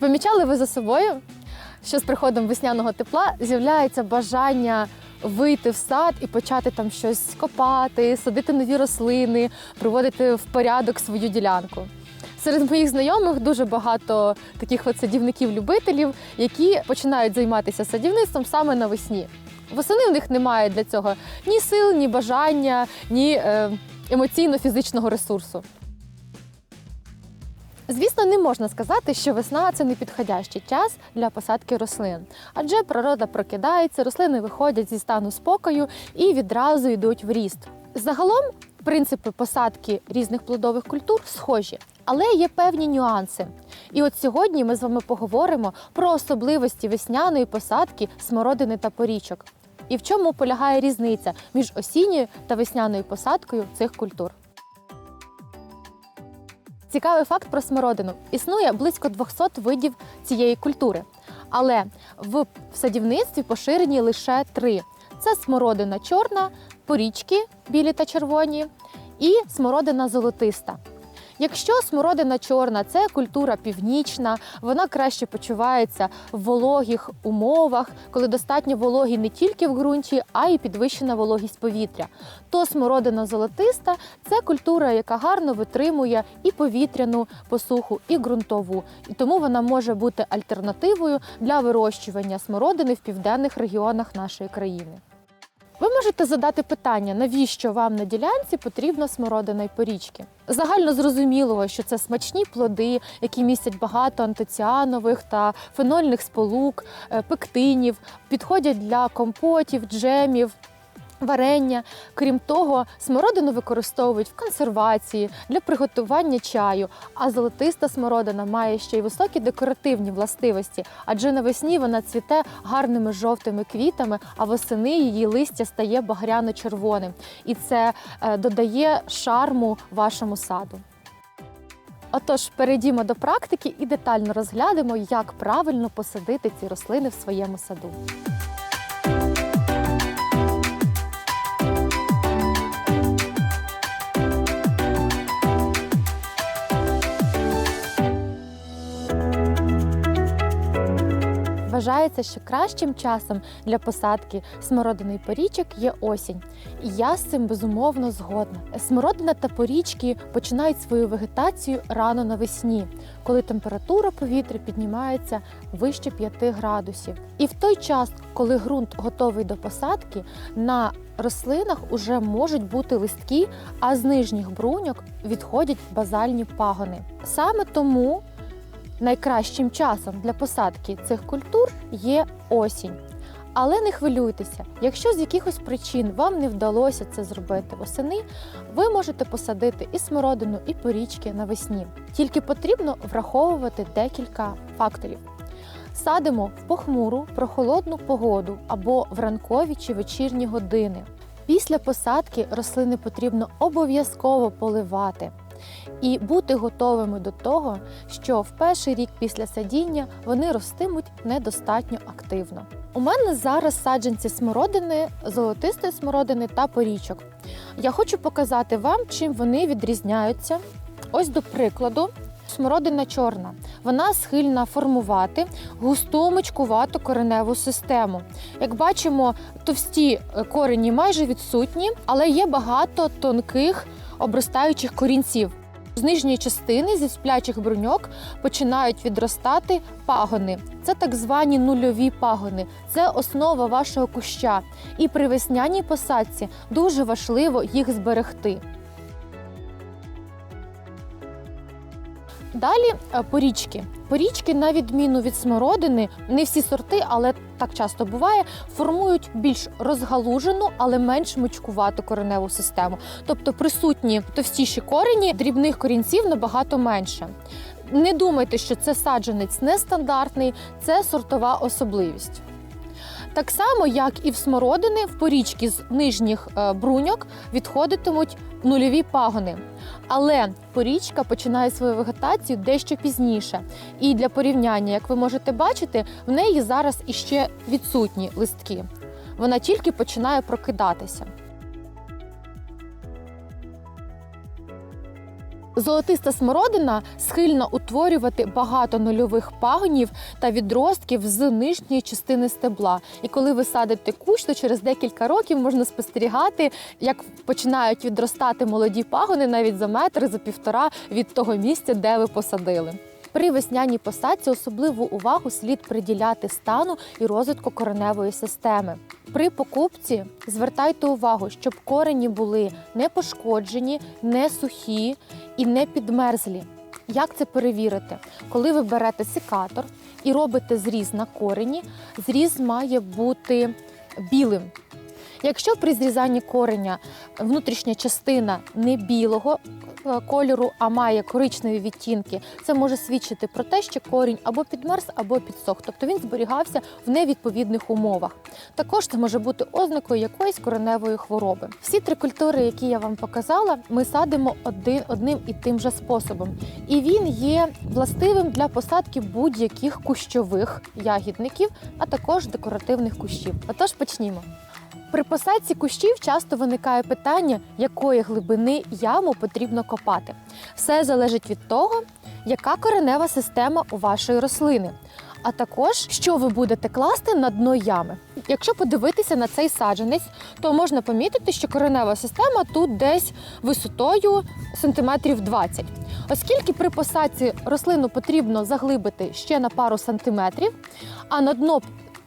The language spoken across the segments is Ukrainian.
Чи помічали ви за собою, що з приходом весняного тепла з'являється бажання вийти в сад і почати там щось копати, садити нові рослини, приводити в порядок свою ділянку? Серед моїх знайомих дуже багато таких от садівників-любителів, які починають займатися садівництвом саме навесні. Восени в них немає для цього ні сил, ні бажання, ні е, емоційно-фізичного ресурсу. Звісно, не можна сказати, що весна це непідходящий час для посадки рослин, адже природа прокидається, рослини виходять зі стану спокою і відразу йдуть в ріст. Загалом принципи посадки різних плодових культур схожі, але є певні нюанси. І от сьогодні ми з вами поговоримо про особливості весняної посадки смородини та порічок. І в чому полягає різниця між осінньою та весняною посадкою цих культур. Цікавий факт про смородину. Існує близько 200 видів цієї культури. Але в садівництві поширені лише три: це смородина чорна, порічки білі та червоні, і смородина золотиста. Якщо смородина чорна це культура північна, вона краще почувається в вологих умовах, коли достатньо вологі не тільки в ґрунті, а й підвищена вологість повітря. То смородина золотиста це культура, яка гарно витримує і повітряну посуху, і ґрунтову. І тому вона може бути альтернативою для вирощування смородини в південних регіонах нашої країни. Ви можете задати питання, навіщо вам на ділянці потрібна смородина й порічки? Загально зрозуміло, що це смачні плоди, які містять багато антоціанових та фенольних сполук, е, пектинів, підходять для компотів, джемів. Варення, крім того, смородину використовують в консервації для приготування чаю. А золотиста смородина має ще й високі декоративні властивості, адже навесні вона цвіте гарними жовтими квітами, а восени її листя стає багряно-червоним. І це е, додає шарму вашому саду. Отож, перейдімо до практики і детально розглянемо, як правильно посадити ці рослини в своєму саду. Вважається, що кращим часом для посадки смородини порічок є осінь. І я з цим безумовно згодна. Смородина та порічки починають свою вегетацію рано навесні, коли температура повітря піднімається вище 5 градусів. І в той час, коли ґрунт готовий до посадки, на рослинах уже можуть бути листки, а з нижніх бруньок відходять базальні пагони. Саме тому найкращим часом для посадки цих культур є осінь. Але не хвилюйтеся, якщо з якихось причин вам не вдалося це зробити восени, ви можете посадити і смородину, і порічки навесні. Тільки потрібно враховувати декілька факторів. Садимо в похмуру, прохолодну погоду або в ранкові чи вечірні години. Після посадки рослини потрібно обов'язково поливати і бути готовими до того, що в перший рік після садіння вони ростимуть недостатньо активно. У мене зараз саджанці смородини, золотистої смородини та порічок. Я хочу показати вам, чим вони відрізняються. Ось до прикладу, Смородина чорна. Вона схильна формувати густу мочкувату кореневу систему. Як бачимо, товсті е, корені майже відсутні, але є багато тонких обростаючих корінців. З нижньої частини зі сплячих бруньок починають відростати пагони. Це так звані нульові пагони. Це основа вашого куща. І при весняній посадці дуже важливо їх зберегти. Далі е, порічки. Порічки, на відміну від смородини, не всі сорти, але так часто буває, формують більш розгалужену, але менш мочкувату кореневу систему. Тобто присутні товстіші корені, дрібних корінців набагато менше. Не думайте, що це саджанець нестандартний, це сортова особливість. Так само, як і в смородини, в порічки з нижніх е, бруньок відходитимуть нульові пагони. Але порічка починає свою вегетацію дещо пізніше. І для порівняння, як ви можете бачити, в неї зараз іще відсутні листки. Вона тільки починає прокидатися. Золотиста смородина схильна утворювати багато нульових пагонів та відростків з нижньої частини стебла. І коли ви садите кущ, то через декілька років можна спостерігати, як починають відростати молоді пагони навіть за метр, за півтора від того місця, де ви посадили. При весняній посадці особливу увагу слід приділяти стану і розвитку кореневої системи. При покупці звертайте увагу, щоб корені були не пошкоджені, не сухі і не підмерзлі. Як це перевірити? Коли ви берете секатор і робите зріз на корені, зріз має бути білим. Якщо при зрізанні кореня внутрішня частина не білого кольору, а має коричневі відтінки, це може свідчити про те, що корінь або підмерз, або підсох, тобто він зберігався в невідповідних умовах. Також це може бути ознакою якоїсь кореневої хвороби. Всі три культури, які я вам показала, ми садимо один, одним і тим же способом, і він є властивим для посадки будь-яких кущових ягідників, а також декоративних кущів. Отож, почнімо. При посадці кущів часто виникає питання, якої глибини яму потрібно копати. Все залежить від того, яка коренева система у вашої рослини, а також що ви будете класти на дно ями. Якщо подивитися на цей саджанець, то можна помітити, що коренева система тут десь висотою сантиметрів 20. Оскільки при посадці рослину потрібно заглибити ще на пару сантиметрів, а на дно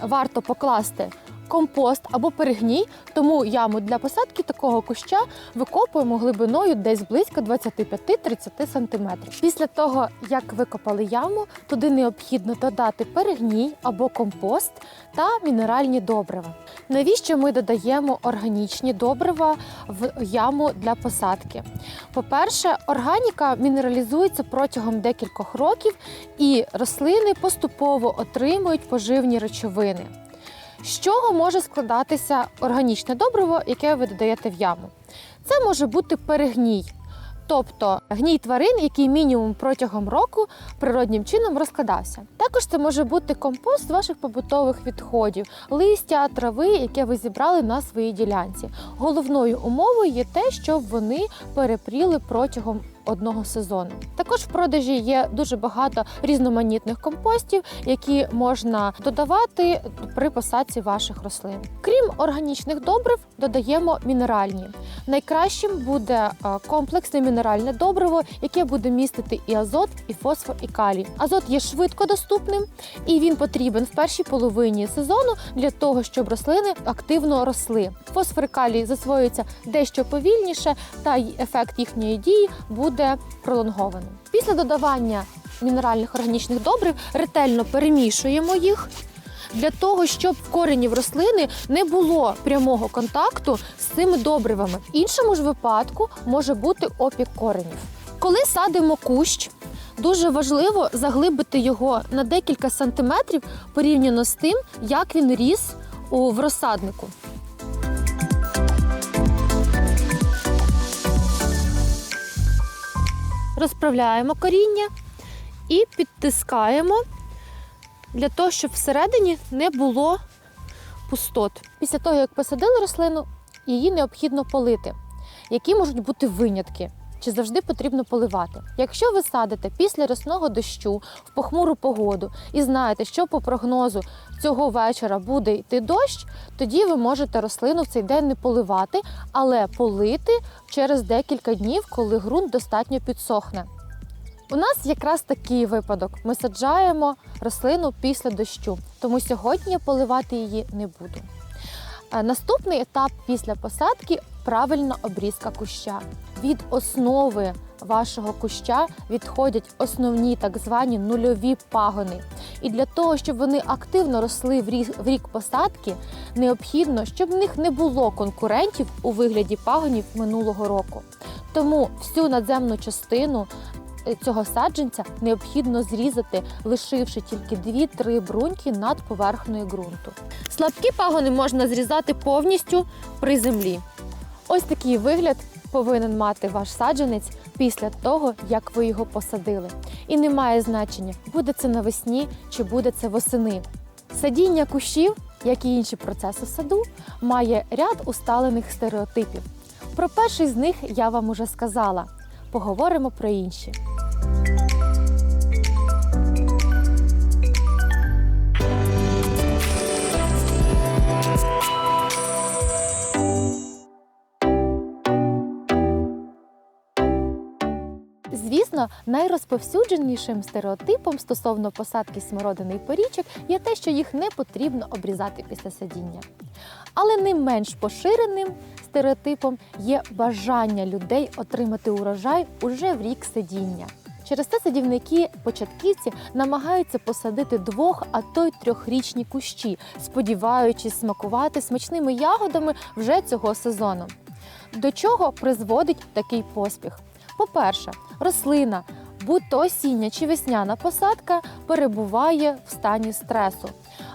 варто покласти компост або перегній, тому яму для посадки такого куща викопуємо глибиною десь близько 25-30 см. Після того, як викопали яму, туди необхідно додати перегній або компост та мінеральні добрива. Навіщо ми додаємо органічні добрива в яму для посадки? По-перше, органіка мінералізується протягом декількох років, і рослини поступово отримують поживні речовини. З чого може складатися органічне добриво, яке ви додаєте в яму? Це може бути перегній, тобто гній тварин, який мінімум протягом року природнім чином розкладався. Також це може бути компост ваших побутових відходів, листя, трави, яке ви зібрали на своїй ділянці. Головною умовою є те, щоб вони перепріли протягом одного сезону. Також в продажі є дуже багато різноманітних компостів, які можна додавати при посадці ваших рослин. Крім органічних добрив, додаємо мінеральні. Найкращим буде е, комплексне мінеральне добриво, яке буде містити і азот, і фосфор, і калій. Азот є швидко доступним і він потрібен в першій половині сезону для того, щоб рослини активно росли. Фосфор і калій засвоюються дещо повільніше, та й ефект їхньої дії буде пролонгованим. Після додавання мінеральних органічних добрив ретельно перемішуємо їх. Для того щоб в коренів рослини не було прямого контакту з цими добривами. В іншому ж випадку може бути опік коренів. Коли садимо кущ, дуже важливо заглибити його на декілька сантиметрів порівняно з тим, як він ріс у в розсаднику. Розправляємо коріння і підтискаємо для того, щоб всередині не було пустот. Після того, як посадили рослину, її необхідно полити. Які можуть бути винятки? Чи завжди потрібно поливати. Якщо ви садите після рясного дощу в похмуру погоду і знаєте, що по прогнозу цього вечора буде йти дощ, тоді ви можете рослину в цей день не поливати, але полити через декілька днів, коли ґрунт достатньо підсохне. У нас якраз такий випадок. Ми саджаємо рослину після дощу, тому сьогодні я поливати її не буду. Е, Наступний етап після посадки правильна обрізка куща. Від основи вашого куща відходять основні так звані нульові пагони. І для того, щоб вони активно росли в рік, посадки, необхідно, щоб в них не було конкурентів у вигляді пагонів минулого року. Тому всю надземну частину е, цього саджанця необхідно зрізати, лишивши тільки 2-3 бруньки над поверхнею ґрунту. Слабкі пагони можна зрізати повністю при землі. Ось такий вигляд повинен мати ваш саджанець після того, як ви його посадили. І не має значення, буде це навесні чи буде це восени. Садіння кущів, як і інші процеси саду, має ряд усталених стереотипів. Про перший з них я вам уже сказала. Поговоримо про інші. Звісно, найрозповсюдженішим стереотипом стосовно посадки смородини і порічок є те, що їх не потрібно обрізати після садіння. Але не менш поширеним стереотипом є бажання людей отримати урожай уже в рік садіння. Через це садівники-початківці намагаються посадити двох, а то й трьохрічні кущі, сподіваючись смакувати смачними ягодами вже цього сезону. До чого призводить такий поспіх? По-перше, рослина, будь то осіння чи весняна посадка, перебуває в стані стресу.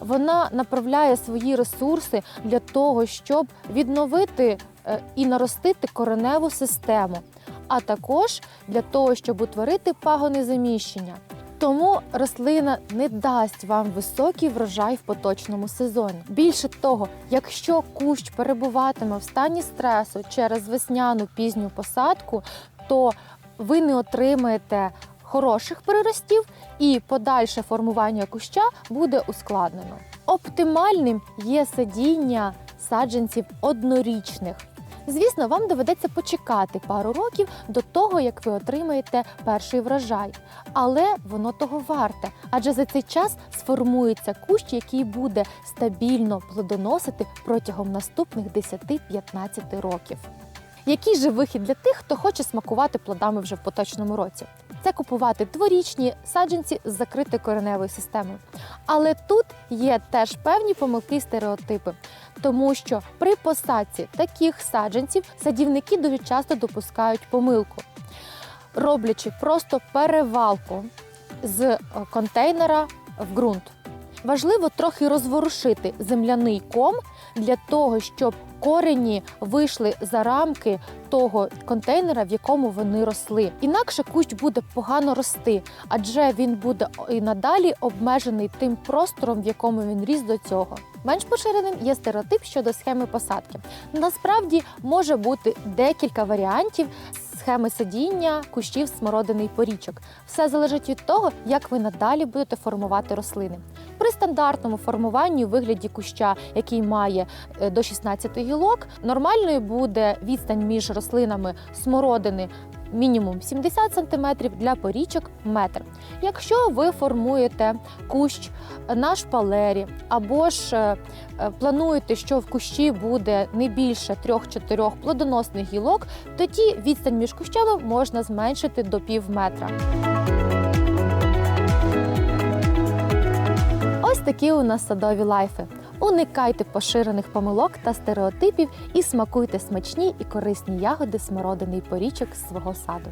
Вона направляє свої ресурси для того, щоб відновити е, і наростити кореневу систему, а також для того, щоб утворити пагони заміщення. Тому рослина не дасть вам високий врожай в поточному сезоні. Більше того, якщо кущ перебуватиме в стані стресу через весняну пізню посадку, то ви не отримаєте хороших приростів і подальше формування куща буде ускладнено. Оптимальним є садіння саджанців однорічних. Звісно, вам доведеться почекати пару років до того, як ви отримаєте перший врожай, але воно того варте, адже за цей час сформується кущ, який буде стабільно плодоносити протягом наступних 10-15 років. Який же вихід для тих, хто хоче смакувати плодами вже в поточному році? Це купувати дворічні саджанці з закритою кореневою системою. Але тут є теж певні помилки і стереотипи, тому що при посадці таких саджанців садівники дуже часто допускають помилку, роблячи просто перевалку з е, контейнера в ґрунт. Важливо трохи розворушити земляний ком для того, щоб корені вийшли за рамки того контейнера, в якому вони росли. Інакше кущ буде погано рости, адже він буде і надалі обмежений тим простором, в якому він ріс до цього. Менш поширеним є стереотип щодо схеми посадки. Насправді може бути декілька варіантів схеми садіння кущів смородини й порічок. Все залежить від того, як ви надалі будете формувати рослини. При стандартному формуванні у вигляді куща, який має е, до 16 гілок, нормальною буде відстань між рослинами смородини мінімум 70 см, для порічок метр. Якщо ви формуєте кущ на шпалері або ж е, е, плануєте, що в кущі буде не більше 3-4 плодоносних гілок, тоді відстань між кущами можна зменшити до пів метра. Ось такі у нас садові лайфи. Уникайте поширених помилок та стереотипів і смакуйте смачні і корисні ягоди смородини й порічок з свого саду.